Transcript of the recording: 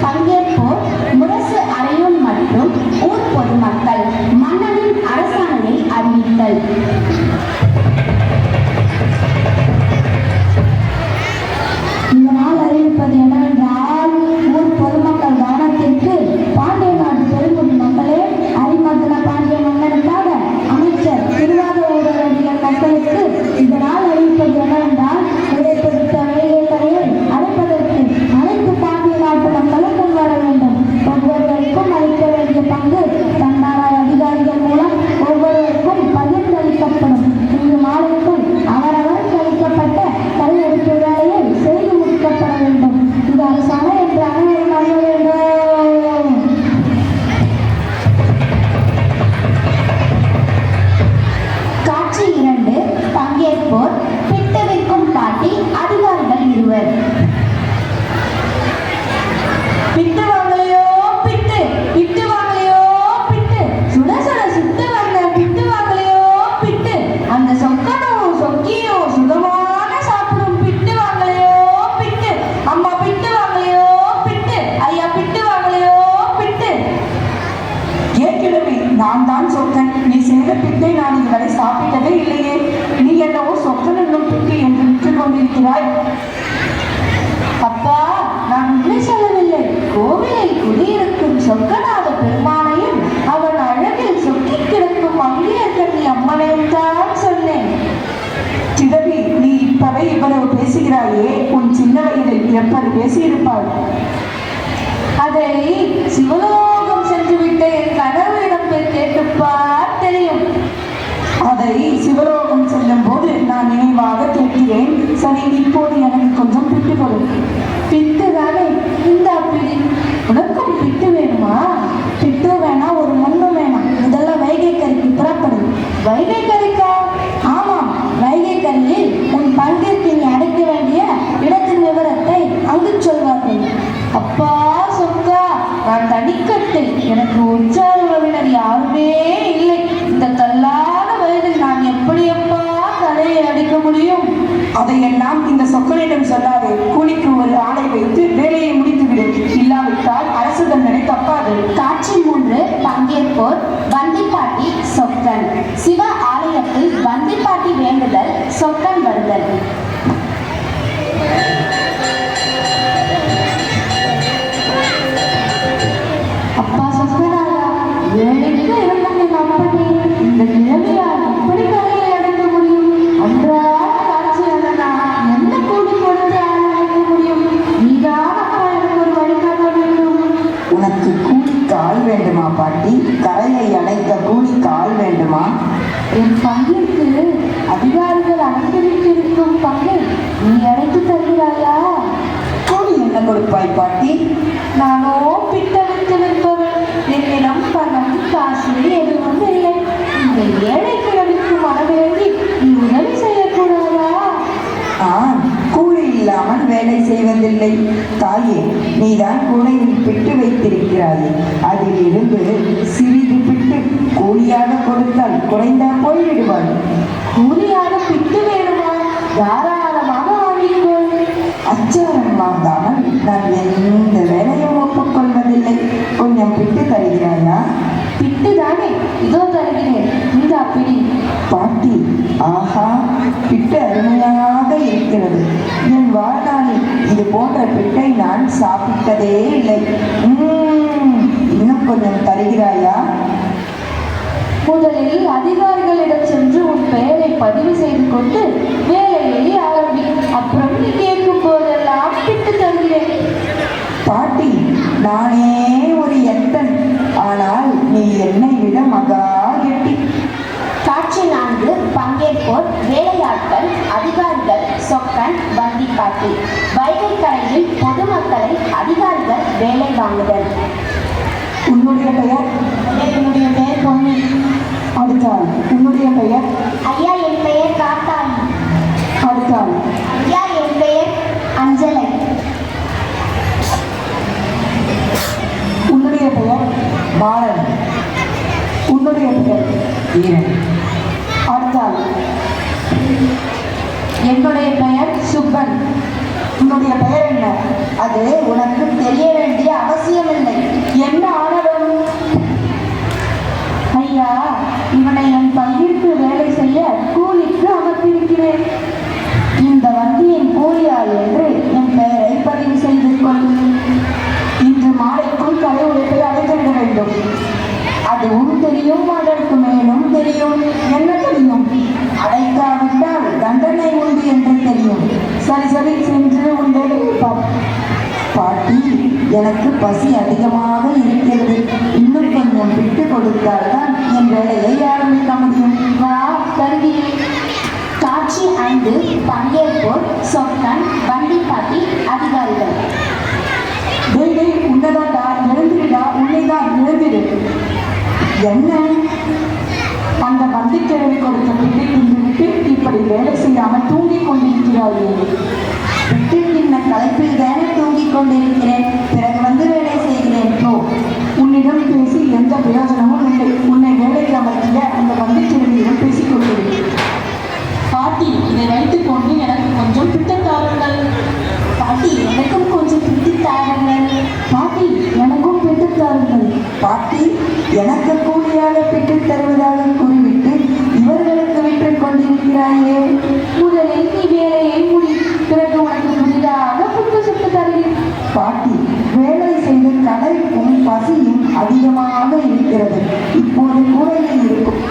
房间。நான் தான் சொத்தன் நீ செய்த பிட்டை நான் இதுவரை சாப்பிட்டதே இல்லையே. நீ என்னவோ சொக்கன் என்னும் பிட்டு என்று விற்று கொண்டிருக்கிறாய் அப்பா நான் உன்னை சொல்லவில்லை. கோவிலில் குடியிருக்கும் சொக்கநாத பெருமானையும் அவன் அழகில் சொக்கி கிடக்கும் அங்கேயக்கண்ணி அம்மனையும் தான் சொன்னேன். சிதவி நீ இப்பவே இவ்வளவு பேசுகிறாயே. உன் சின்ன வயதில் எப்படி பேசியிருப்பாள் அதை சிவலோ சரி இப்போது எனக்கு கொஞ்சம் பிட்டு கொடு. பிட்டு தானே? இந்த அப்படி உனக்கும் பிட்டு வேணுமா? பிட்டு வேணாம் ஒரு மண்ணும் வேணாம். இதெல்லாம் வைகை கறிக்கு புறப்படுது வைகை கறிக்கா ஆமாம் வைகை கரியில் உன் பங்கிற்கு நீ அடைக்க வேண்டிய இடத்தின் விவரத்தை அங்கு சொல்வார்கள் அப்பா சொக்கா நான் தனிக்கட்டு எனக்கு உற்சாக உறவினர் யாருமே இல்லை இந்த தள்ளாத வயதில் நான் எப்படி அப்பா கதையை அடிக்க முடியும் அதையெல்லாம் இந்த சொக்கனிடம் சொல்லாது. கூலிக்கு ஒரு ஆளை வைத்து வேலையை முடித்துவிடு. இல்லாவிட்டால் அரசு தண்டனை தப்பாது. காட்சி மூன்று பங்கேற்போர் வந்திப்பாட்டி சொக்கன். சிவ ஆலயத்தில் வந்திப்பாட்டி வேண்டுதல் சொக்கன் வேண்டுமா பாட்டி? கரையை அணைக்க கூலிக்கு ஆள் வேண்டுமா? என் பங்கிற்கு அதிகாரிகள் அனுப்பிவிட்டிருக்கும் பங்கை நீ அழைத்து தருகிறாயா? கூலி என்ன கொடுப்பாய் பாட்டி? நானோ பிட்டவிட்டு விற்பவன் என்னிடம் பணம் காசு எதுவும் இல்லை. இந்த ஏழை செய்வதில்லை. தாயே நீதான் கூடையில் பிட்டு வைத்திருக்கிறாயே. அதில் இருந்து சிறிது பிட்டு கூலியாக கொடுத்தால் குறைந்தா போய்விடுவாள் கூலியாக பிட்டு வேணுமா? தாராளமாக வாங்கிக்கொள் அச்சாரம் வாங்காமல் நான் எந்த வேலையும் ஒப்புக்கொள்வதில்லை. கொஞ்சம் பிட்டு தருகிறாயா? பிட்டு தானே இதோ தருகிறேன். இந்த அப்படி பாட்டி ஆஹா பிட்டு அருமையாக இருக்கிறது. இது போன்ற பிட்டை நான் சாப்பிட்டதே இல்லை. இன்னும் கொஞ்சம் தருகிறாயா? முதலில் அதிகாரிகளிடம் சென்று உன் பெயரை பதிவு செய்து கொண்டு வேலையை ஆரம்பி. அப்புறம் நீ கேட்கும் போதெல்லாம் பிட்டு தருகிறேன். பாட்டி நானே ஒரு எத்தன். ஆனால் நீ என்னை விட மகா கெட்டி. காட்சி நான்கு பங்கேற்போர் வேலையாட்கள் அதிகாரிகள் சொக்கன் பொதுமக்களை அதிகாரிகள் வேலை வாங்குதல். உன்னுடைய பெயர்? என்னுடைய பெயர் பொன்னி. அடுத்தாள். உன்னுடைய பெயர்? ஐயா என் பெயர் காத்தாயி அடுத்தாள். ஐயா என் பெயர் அஞ்சலை. உன்னுடைய பெயர் பாலன். உன்னுடைய பெயர் ஈரன் அடுத்தாள். என்னுடைய பெயர் சுப்பன். உன்னுடைய பெயர் என்ன? அது உனக்கு தெரிய வேண்டிய அவசியமில்லை என்ன ஆனவன் ஐயா இவனை என் பங்கிற்கு வேலை செய்ய கூலிக்கு அமர்த்தியிருக்கிறேன் இந்த வண்டியின் கூலியாள் என்று என் பெயரை பதிவு செய்து கொள் இன்று மாலைக்குள் கடை உழைப்பை அடைந்துவிட வேண்டும் அதுவும் தெரியும் அதற்கு மேலும் தெரியும் என்ன தெரியும் அடைக்காவிட்டால் தண்டனை உண்டு என்று தெரியும் சரி சென்று உன் பாட்டி எனக்கு பசி அதிகமாக இருக்கிறது. இன்னும் கொஞ்சம் விட்டு கொடுத்தால்தான் என் வேலையை ஆரம்பிக்க முடியும். காட்சி ஐந்து பங்கேற்போர் சொக்கன் வண்டிப்பாட்டி அதிகாரிகள். டேய் டேய் உன்னதாண்டா உன்னைதான் எழுந்திரு. என்ன? அந்த வந்திக்கிழமை கொடுத்த செய்யாமல் தூங்கிக் கொண்டிருக்கிறாயே. விட்டு தின்ன களைப்பில் தானே தூங்கிக் கொண்டிருக்கிறேன். பிறகு வந்து வேலை செய்கிறேன். போ உன்னிடம் பேசி எந்த பிரயோஜனமும் இல்லை. உன்னை வேலையில் அமர்த்திய அந்த வந்திக்கிழமையிடம் பேசிக் கொண்டிருக்கிறேன். பாட்டி இதை வைத்துக் கொண்டு எனக்கு கொஞ்சம் பிட்டத்தாருங்கள் பாட்டி எனக்கும் கொஞ்சம் பிடி பாட்டி எனக்கும் பெற்றுத் பாட்டி எனக்கு கூலியாக பிட்டு தருவதாக கூறிவிட்டு இவர்களுக்கு விட்டுக் கொண்டிருக்கிறாயே முதலில் நீ வேலையை முடி பிறகு உனக்கு புதிதாக புட்டு சுட்டு தருகிறேன் பாட்டி வேலை செய்து களைப்பும் பசியும் அதிகமாக இருக்கிறது. இப்போது கூரையில் இருக்கும்.